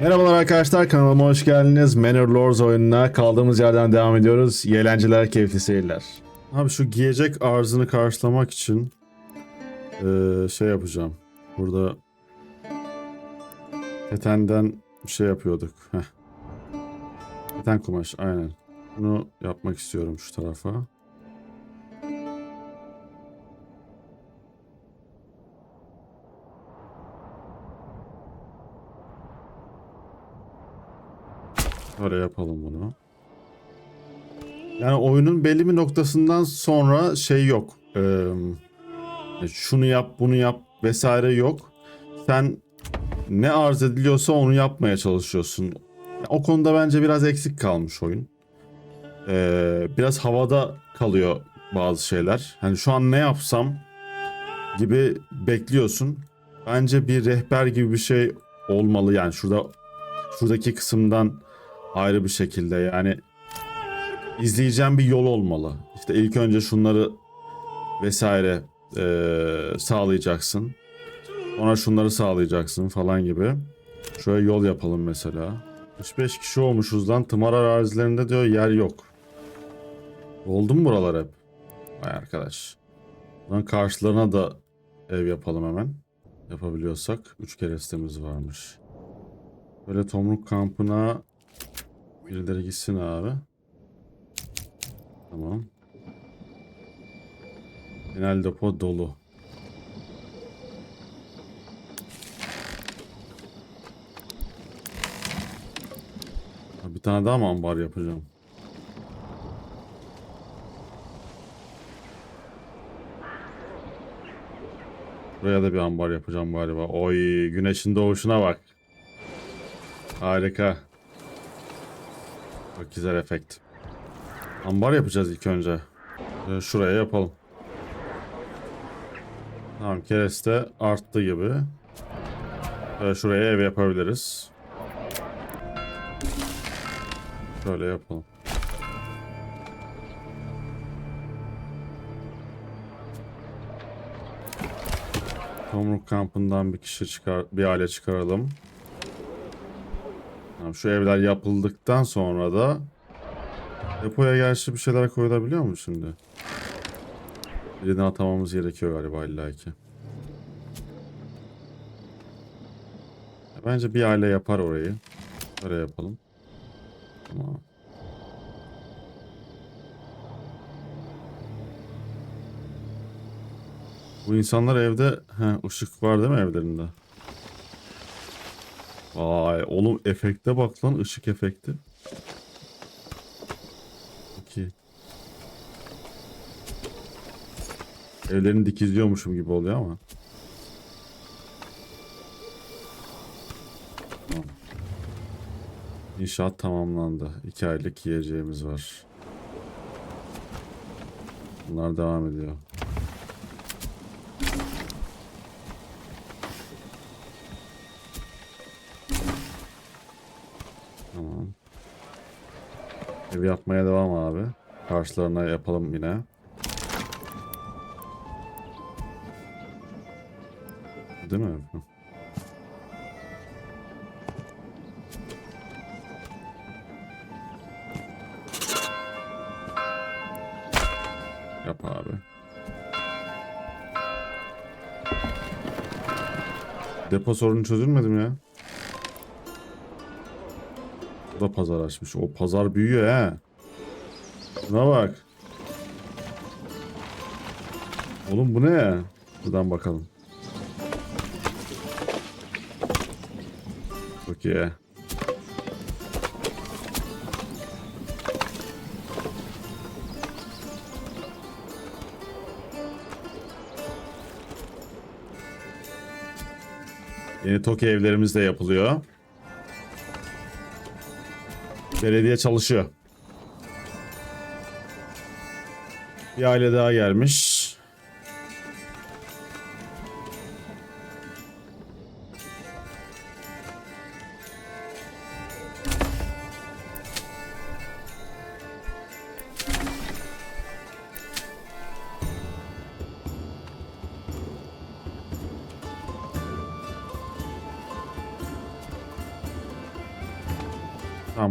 Merhabalar arkadaşlar kanalıma hoş geldiniz. Manor Lords oyununa kaldığımız yerden devam ediyoruz. İyi eğlenceler, keyifli seyirler. Abi şu giyecek arzını karşılamak için eee, şey yapacağım. Burada ketenden bir şey yapıyorduk. Heh. Keten kumaş aynen. Bunu yapmak istiyorum şu tarafa. Öyle yapalım bunu. Yani oyunun belli bir noktasından sonra şey yok. Ee, şunu yap, bunu yap vesaire yok. Sen ne arz ediliyorsa onu yapmaya çalışıyorsun. O konuda bence biraz eksik kalmış oyun. Ee, biraz havada kalıyor bazı şeyler. Hani şu an ne yapsam gibi bekliyorsun. Bence bir rehber gibi bir şey olmalı yani şurada şuradaki kısımdan ayrı bir şekilde yani izleyeceğim bir yol olmalı. İşte ilk önce şunları vesaire eee, sağlayacaksın. Sonra şunları sağlayacaksın falan gibi. Şöyle yol yapalım mesela. 35 kişi olmuşuz lan. Tımar arazilerinde diyor yer yok. Oldu mu buralar hep? Vay arkadaş. Bunun karşılarına da ev yapalım hemen. Yapabiliyorsak. 3 kerestemiz varmış. Böyle tomruk kampına birileri gitsin abi. Tamam. Genel depo dolu. Bir tane daha mı ambar yapacağım? Buraya da bir ambar yapacağım galiba. Oy güneşin doğuşuna bak. Harika. Güzel efekt. Ambar yapacağız ilk önce. Ee, Şuraya yapalım. Tamam kereste arttı gibi. Ee, Şuraya ev yapabiliriz. Şöyle yapalım. Tomruk kampından bir kişi çıkar, bir aile çıkaralım. Tamam, şu evler yapıldıktan sonra da depoya gerçi bir şeyler koyulabiliyor mu şimdi? Birini atamamız gerekiyor galiba illaki. Bence bir aile yapar orayı. Böyle yapalım. Tamam. Bu insanlar evde he, ışık var değil mi evlerinde? Vay oğlum efekte bak lan ışık efekti. İki. Evlerini dikizliyormuşum gibi oluyor ama. İnşaat tamamlandı. İki aylık yiyeceğimiz var. Bunlar devam ediyor. Ev yapmaya devam abi. Karşılarına yapalım yine. Değil mi? Yap abi. Depo sorunu çözülmedi mi ya? Bu da pazar açmış. O pazar büyüyor he. Şuna bak. Oğlum bu ne? Buradan bakalım. Çok iyi. Yeni Toki evlerimiz de yapılıyor. Belediye çalışıyor. Bir aile daha gelmiş.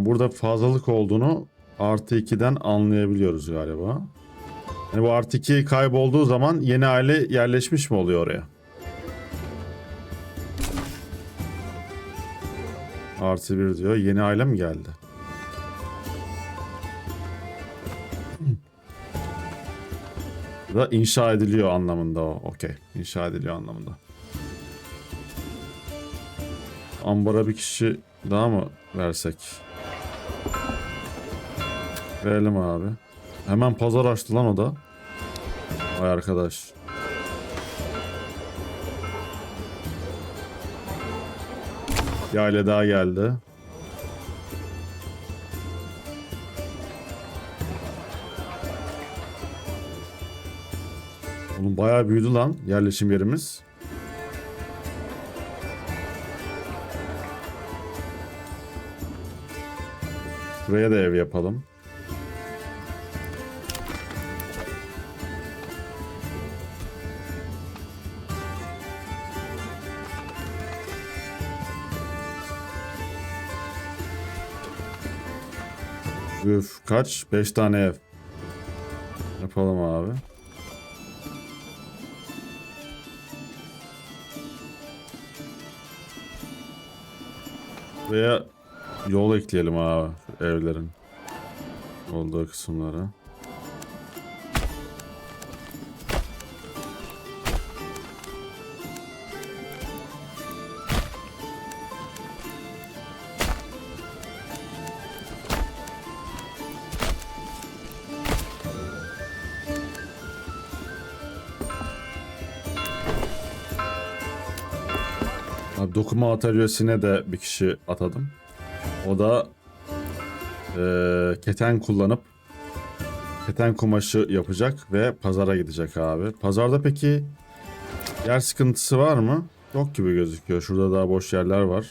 Burada fazlalık olduğunu artı 2'den anlayabiliyoruz galiba. Yani bu artı 2 kaybolduğu zaman yeni aile yerleşmiş mi oluyor oraya? Artı 1 diyor. Yeni aile mi geldi? da inşa ediliyor anlamında o. Okey. İnşa ediliyor anlamında. Ambara bir kişi daha mı versek? Verelim abi. Hemen pazar açtı lan o da. Vay arkadaş. Bir daha geldi. Oğlum bayağı büyüdü lan yerleşim yerimiz. Buraya da ev yapalım. Üf kaç? 5 tane ev. Yapalım abi. Buraya yol ekleyelim abi evlerin olduğu kısımlara. Abi dokuma atölyesine de bir kişi atadım. O da eee, keten kullanıp keten kumaşı yapacak ve pazara gidecek abi. Pazarda peki yer sıkıntısı var mı? Yok gibi gözüküyor. Şurada daha boş yerler var.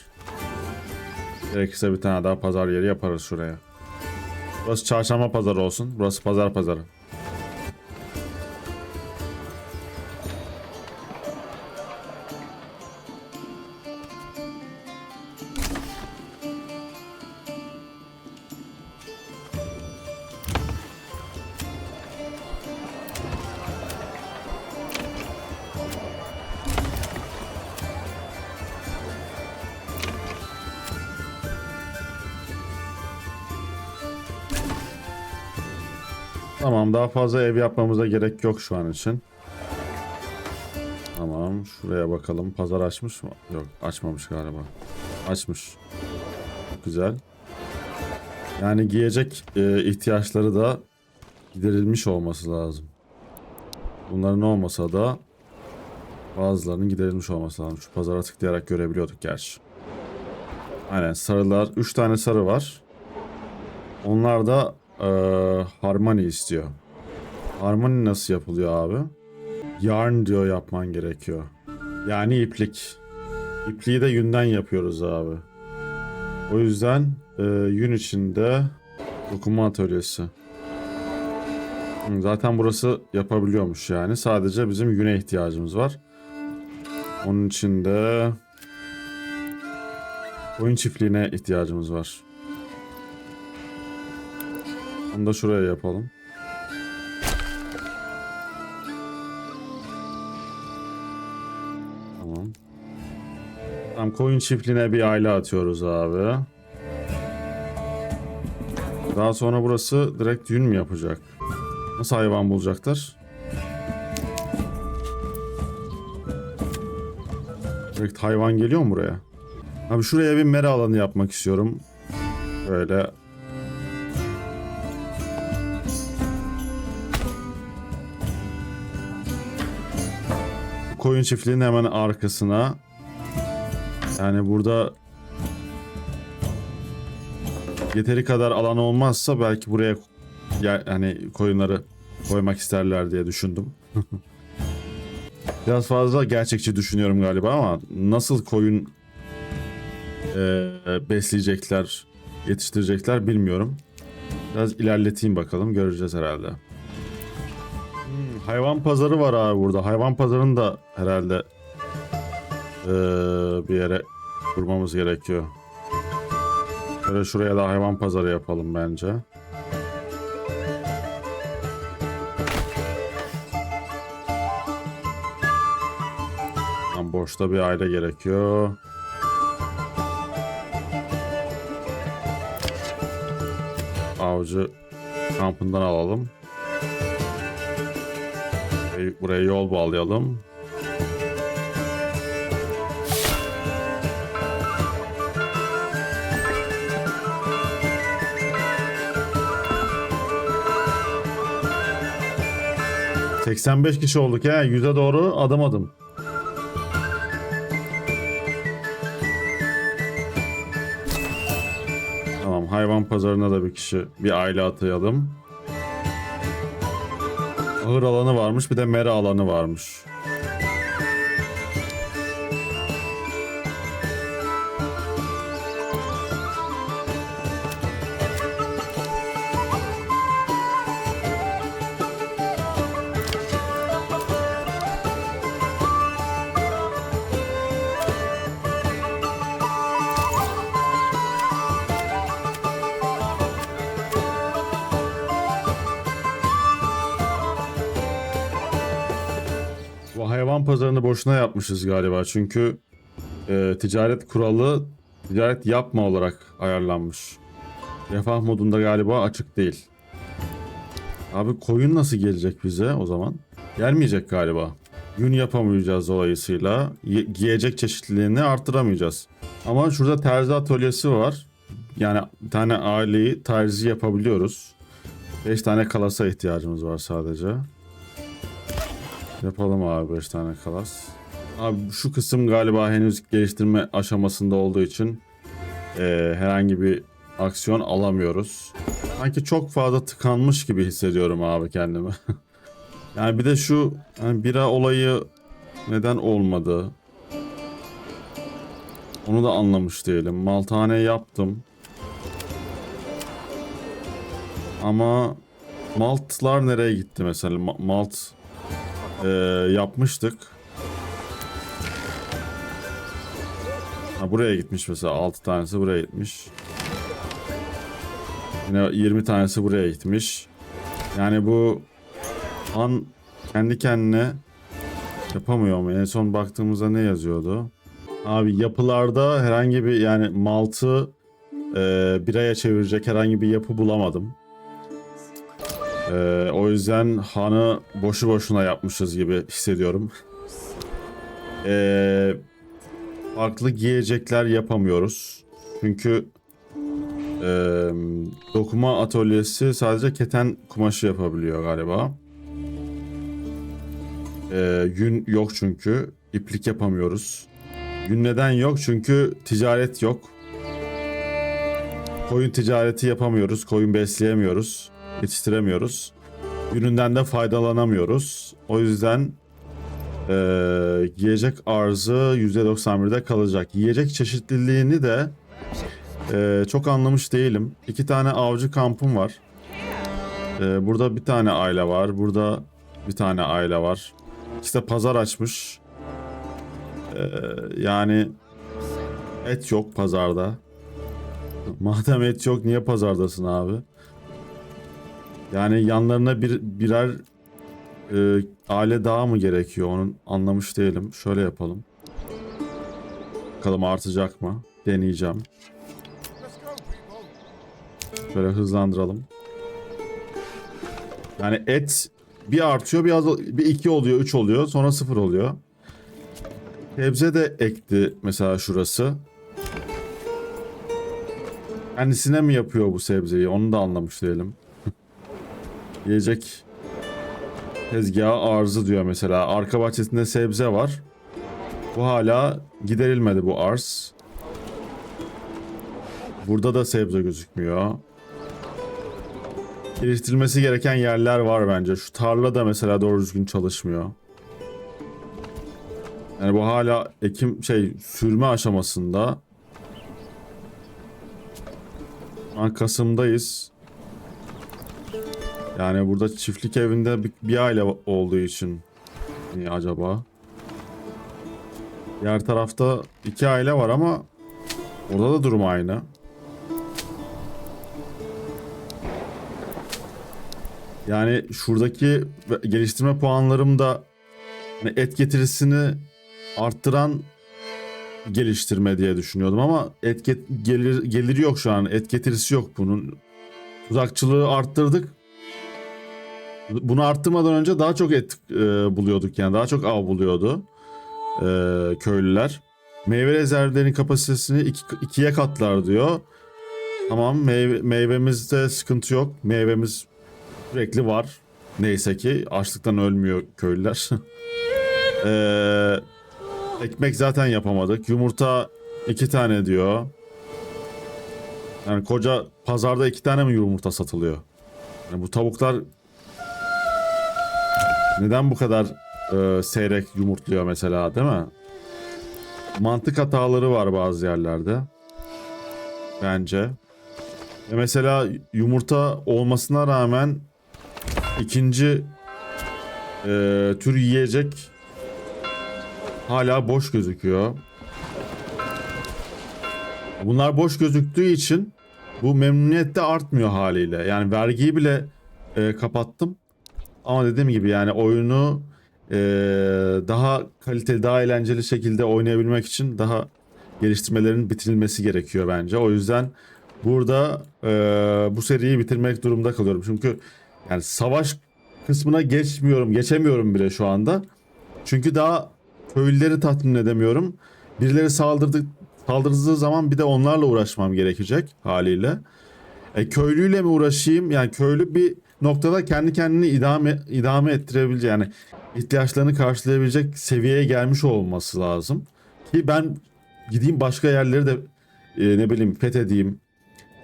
Gerekirse bir tane daha pazar yeri yaparız şuraya. Burası çarşamba pazarı olsun. Burası pazar pazarı. Tamam daha fazla ev yapmamıza gerek yok şu an için. Tamam şuraya bakalım. Pazar açmış mı? Yok açmamış galiba. Açmış. Güzel. Yani giyecek e, ihtiyaçları da giderilmiş olması lazım. Bunların olmasa da bazılarının giderilmiş olması lazım. Şu pazara tıklayarak görebiliyorduk gerçi. Aynen sarılar. 3 tane sarı var. Onlar da eee harmony istiyor. Harmony nasıl yapılıyor abi? Yarn diyor yapman gerekiyor. Yani iplik. İpliği de yünden yapıyoruz abi. O yüzden eee yün içinde dokuma atölyesi. Zaten burası yapabiliyormuş yani. Sadece bizim yüne ihtiyacımız var. Onun için de oyun çiftliğine ihtiyacımız var. Onu da şuraya yapalım. Tamam. Tamam koyun çiftliğine bir aile atıyoruz abi. Daha sonra burası direkt yün mü yapacak? Nasıl hayvan bulacaklar? Direkt hayvan geliyor mu buraya? Abi şuraya bir mera alanı yapmak istiyorum. Böyle koyun çiftliğinin hemen arkasına. Yani burada yeteri kadar alan olmazsa belki buraya ya, hani koyunları koymak isterler diye düşündüm. Biraz fazla gerçekçi düşünüyorum galiba ama nasıl koyun e, besleyecekler, yetiştirecekler bilmiyorum. Biraz ilerleteyim bakalım göreceğiz herhalde. Hayvan pazarı var abi burada. Hayvan pazarını da herhalde eee, bir yere kurmamız gerekiyor. Şöyle şuraya da hayvan pazarı yapalım bence. Tam boşta bir aile gerekiyor. Avcı kampından alalım. Buraya- Buraya yol bağlayalım. ...85 kişi olduk ya. Yüze doğru adım adım. Tamam hayvan pazarına da bir kişi bir aile atayalım. Ahır alanı varmış bir de mera alanı varmış. Pazarını boşuna yapmışız galiba. Çünkü e, ticaret kuralı ticaret yapma olarak ayarlanmış. Refah modunda galiba açık değil. Abi koyun nasıl gelecek bize o zaman? Gelmeyecek galiba. Gün yapamayacağız dolayısıyla. Ye- giyecek çeşitliliğini arttıramayacağız. Ama şurada terzi atölyesi var. Yani bir tane aileyi terzi yapabiliyoruz. 5 tane kalasa ihtiyacımız var sadece. Yapalım abi 5 tane kalas. Abi şu kısım galiba henüz geliştirme aşamasında olduğu için eee, herhangi bir aksiyon alamıyoruz. Sanki çok fazla tıkanmış gibi hissediyorum abi kendimi. yani bir de şu hani bira olayı neden olmadı? Onu da anlamış değilim. Maltane yaptım. Ama maltlar nereye gitti mesela? Ma- malt ee, yapmıştık. Ha, buraya gitmiş mesela 6 tanesi buraya gitmiş. Yine 20 tanesi buraya gitmiş. Yani bu an kendi kendine yapamıyor mu? En son baktığımızda ne yazıyordu? Abi yapılarda herhangi bir yani maltı e, biraya çevirecek herhangi bir yapı bulamadım. Ee, o yüzden hanı boşu boşuna yapmışız gibi hissediyorum. Ee, farklı giyecekler yapamıyoruz. Çünkü e, dokuma atölyesi sadece keten kumaşı yapabiliyor galiba. Ee, yün yok çünkü. iplik yapamıyoruz. Yün neden yok? Çünkü ticaret yok. Koyun ticareti yapamıyoruz. Koyun besleyemiyoruz yetiştiremiyoruz. Üründen de faydalanamıyoruz. O yüzden eee yiyecek arzı %91'de kalacak. Yiyecek çeşitliliğini de eee, çok anlamış değilim. İki tane avcı kampım var. Eee, burada bir tane aile var. Burada bir tane aile var. İşte pazar açmış. Eee, yani et yok pazarda. Madem et yok niye pazardasın abi? Yani yanlarına bir birer e, aile daha mı gerekiyor? Onun anlamış değilim. Şöyle yapalım. Bakalım artacak mı? Deneyeceğim. Şöyle hızlandıralım. Yani et bir artıyor, bir, az, bir iki oluyor, üç oluyor, sonra sıfır oluyor. Sebze de ekti mesela şurası. Kendisine mi yapıyor bu sebzeyi? Onu da anlamış değilim. Yiyecek tezgahı arzı diyor mesela. Arka bahçesinde sebze var. Bu hala giderilmedi bu arz. Burada da sebze gözükmüyor. Geliştirilmesi gereken yerler var bence. Şu tarla da mesela doğru düzgün çalışmıyor. Yani bu hala ekim şey sürme aşamasında. An Kasım'dayız. Yani burada çiftlik evinde bir, bir aile olduğu için niye acaba? Diğer tarafta iki aile var ama orada da durum aynı. Yani şuradaki geliştirme puanlarım da hani et getirisini arttıran geliştirme diye düşünüyordum ama et get- gelir geliri yok şu an. Et getirisi yok bunun. Tuzakçılığı arttırdık. Bunu arttırmadan önce daha çok et e, buluyorduk yani daha çok av buluyordu e, köylüler. Meyve rezervlerinin kapasitesini iki, ikiye katlar diyor. Tamam meyve, meyvemizde sıkıntı yok. Meyvemiz sürekli var. Neyse ki açlıktan ölmüyor köylüler. Eee ekmek zaten yapamadık. Yumurta iki tane diyor. Yani koca pazarda iki tane mi yumurta satılıyor? Yani bu tavuklar neden bu kadar e, seyrek yumurtluyor mesela değil mi? Mantık hataları var bazı yerlerde. Bence. Ve mesela yumurta olmasına rağmen ikinci e, tür yiyecek hala boş gözüküyor. Bunlar boş gözüktüğü için bu memnuniyet de artmıyor haliyle. Yani vergiyi bile e, kapattım. Ama dediğim gibi yani oyunu e, daha kaliteli, daha eğlenceli şekilde oynayabilmek için daha geliştirmelerin bitirilmesi gerekiyor bence. O yüzden burada e, bu seriyi bitirmek durumda kalıyorum. Çünkü yani savaş kısmına geçmiyorum, geçemiyorum bile şu anda. Çünkü daha köylüleri tatmin edemiyorum. Birileri saldırdı, saldırdığı zaman bir de onlarla uğraşmam gerekecek haliyle. E, köylüyle mi uğraşayım? Yani köylü bir noktada kendi kendini idame, idame ettirebilecek yani ihtiyaçlarını karşılayabilecek seviyeye gelmiş olması lazım. Ki ben gideyim başka yerleri de e, ne bileyim fethedeyim.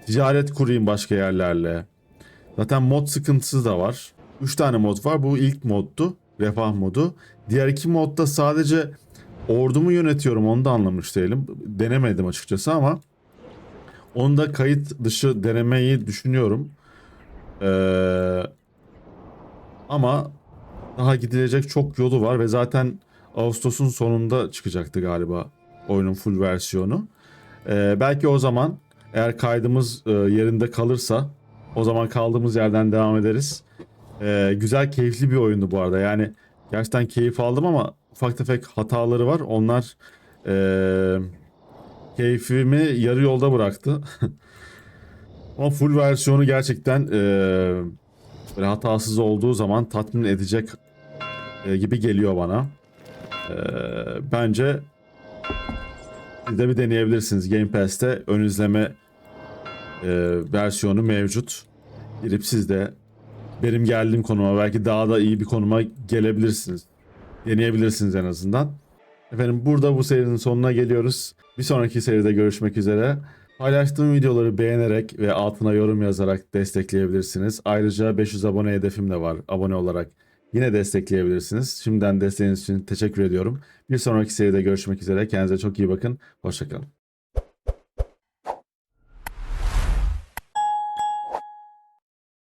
Ticaret kurayım başka yerlerle. Zaten mod sıkıntısı da var. 3 tane mod var. Bu ilk moddu. Refah modu. Diğer iki modda sadece ordumu yönetiyorum onu da anlamış değilim. Denemedim açıkçası ama onu da kayıt dışı denemeyi düşünüyorum. Ee, ama daha gidilecek çok yolu var ve zaten Ağustos'un sonunda çıkacaktı galiba oyunun full versiyonu. Ee, belki o zaman eğer kaydımız e, yerinde kalırsa o zaman kaldığımız yerden devam ederiz. Ee, güzel keyifli bir oyundu bu arada yani gerçekten keyif aldım ama ufak tefek hataları var. Onlar e, keyfimi yarı yolda bıraktı. Ama full versiyonu gerçekten e, hatasız olduğu zaman tatmin edecek e, gibi geliyor bana. E, bence siz de bir deneyebilirsiniz. Game Pass'te ön izleme e, versiyonu mevcut. Girip siz de benim geldiğim konuma belki daha da iyi bir konuma gelebilirsiniz. Deneyebilirsiniz en azından. Efendim burada bu serinin sonuna geliyoruz. Bir sonraki seride görüşmek üzere. Paylaştığım videoları beğenerek ve altına yorum yazarak destekleyebilirsiniz. Ayrıca 500 abone hedefim de var. Abone olarak yine destekleyebilirsiniz. Şimdiden desteğiniz için teşekkür ediyorum. Bir sonraki seride görüşmek üzere. Kendinize çok iyi bakın. Hoşçakalın.